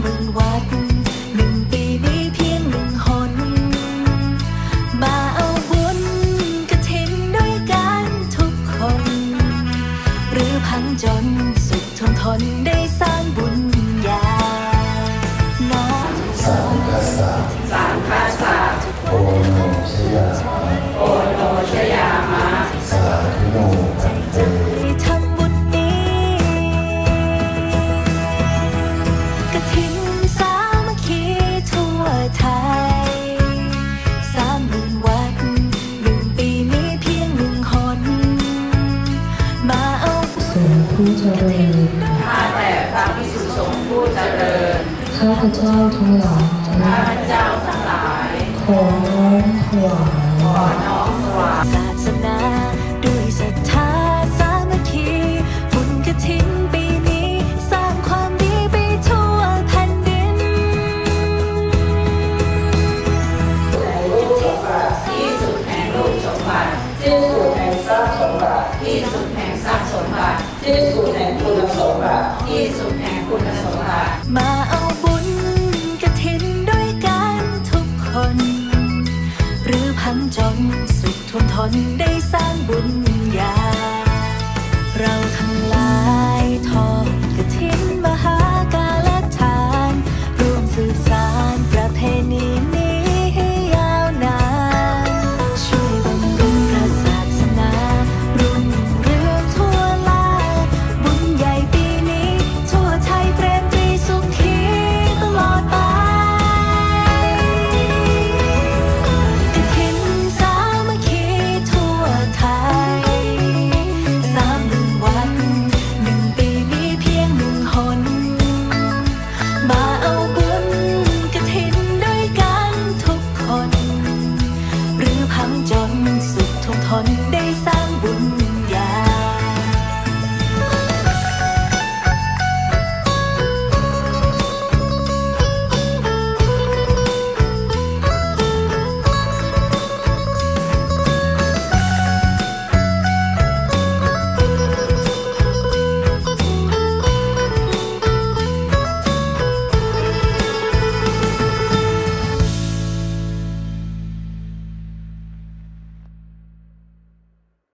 หมื่นวัตหนึ่งปีมีเพียงหนึ่งหน มาเอาบุญกระถินด้วยกันทุกคน หรือพังจนสุขทนทนได้สร้างบุญญาน้อมสาธุสา ผู้เจริญ ข้าแต่พระพิสุสงฆ์ผู้เจริญ ข้าพเจ้าทั้งหลาย ข้าพเจ้าทั้งหลาย ขอน้อมถวายขอน้อม ที่สุดแห่งคุณสมบัติที่สุดแห่งคุณสมบัติมาเอาบุญกระถินด้วยกันทุกคน หรือพังจนสุขทนทนได้สร้างบุญญาเราทันลาย